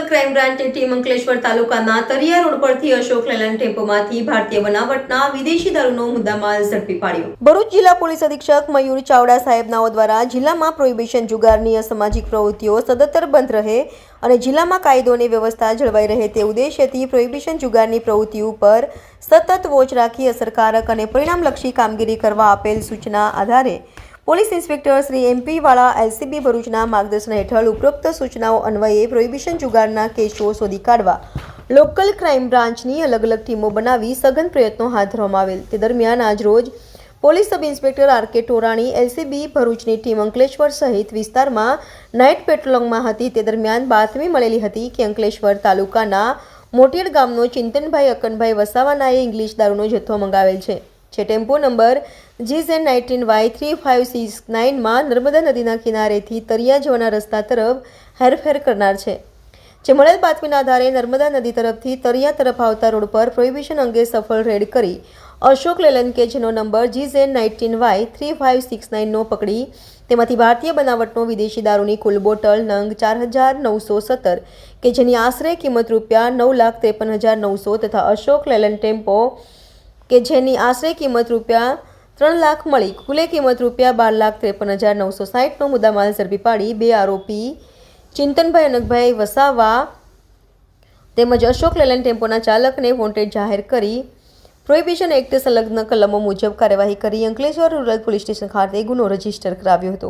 Local crime બ્રાન્ચની team Ankleshwar તાલુકાના Tariya road પરથી અશોક લેલેન્ડ ટેમ્પોમાંથી ભારતીય બનાવટના વિદેશી દારૂનો મુદ્દામાલ ઝડપી પાડ્યો. ભરૂચ જિલ્લા પોલીસ અધિક્ષક મયુર ચાવડા સાહેબનાઓ દ્વારા જિલ્લામાં પ્રોહિબિશન જુગારની અસામાજિક પ્રવૃત્તિઓ સદંતર બંધ રહે અને જિલ્લામાં કાયદો અને વ્યવસ્થા જળવાઈ રહે તે ઉદ્દેશ્યથી પ્રોહિબિશન જુગારની પ્રવૃત્તિ ઉપર સતત વોચ રાખી અસરકારક અને પરિણામલક્ષી કામગીરી કરવા આપેલ સૂચના આધારે police inspector Shri MP Vala LCB ભરૂચના માર્ગદર્શન હેઠળ ઉપરોક્ત સૂચનાઓ અન્વયે પ્રોહિબિશન જુગારના કેસો શોધી કાઢવા, લોકલ ક્રાઇમ બ્રાન્ચની અલગ અલગ ટીમો બનાવી સઘન પ્રયત્નો હાથ ધરવામાં આવેલ. તે દરમિયાન આજરોજ police sub inspector R K Torani, LCB ભરૂચની ટીમ અંકલેશ્વર સહિત વિસ્તારમાં નાઇટ પેટ્રોલિંગમાં હતી. તે દરમિયાન બાતમી મળેલી હતી કે અંકલેશ્વર તાલુકાના મોટિયડ ગામનો ચિંતનભાઈ અકનભાઈ વસાવાનાએ ઇંગ્લિશ દારૂનો જથ્થો મંગાવેલ છે. જે tempo number G Z nineteen Y three five six નાઇનમાં Narmada નદીના કિનારેથી તરિયા જવાના રસ્તા તરફ હેરફેર કરનાર છે, જે મળેલ બાતમીના આધારે નર્મદા નદી તરફથી તરિયા તરફ આવતા રોડ પર પ્રોહિબિશન અંગે સફળ રેડ કરી અશોક લેલન કે જેનો number G Z nineteen Y three five six નાઇનનો પકડી તેમાંથી ભારતીય બનાવટનો વિદેશી દારૂની કુલ બોટલ નંગ ચાર હજાર નવસો સત્તર કે જેની આશરે કિંમત રૂપિયા નવ લાખ ત્રેપન હજાર નવસો તથા અશોક લેલન ટેમ્પો કે જેની આશરે કિંમત રૂપિયા ત્રણ લાખ મળી. કુલે કિંમત રૂપિયા બાર લાખ ત્રેપન હજાર નવસો સાહીઠનો મુદ્દામાલ ઝડપી પાડી. બે આરોપી ચિંતનભાઈ અનકભાઈ વસાવા તેમજ અશોક લેલન ટેમ્પોના ચાલકને વોન્ટેડ જાહેર કરી પ્રોહિબિશન એક્ટ સંલગ્ન કલમો મુજબ કાર્યવાહી કરી. અંકલેશ્વર રૂરલ પોલીસ સ્ટેશન ખાતે ગુનો રજિસ્ટર કરાવ્યો હતો.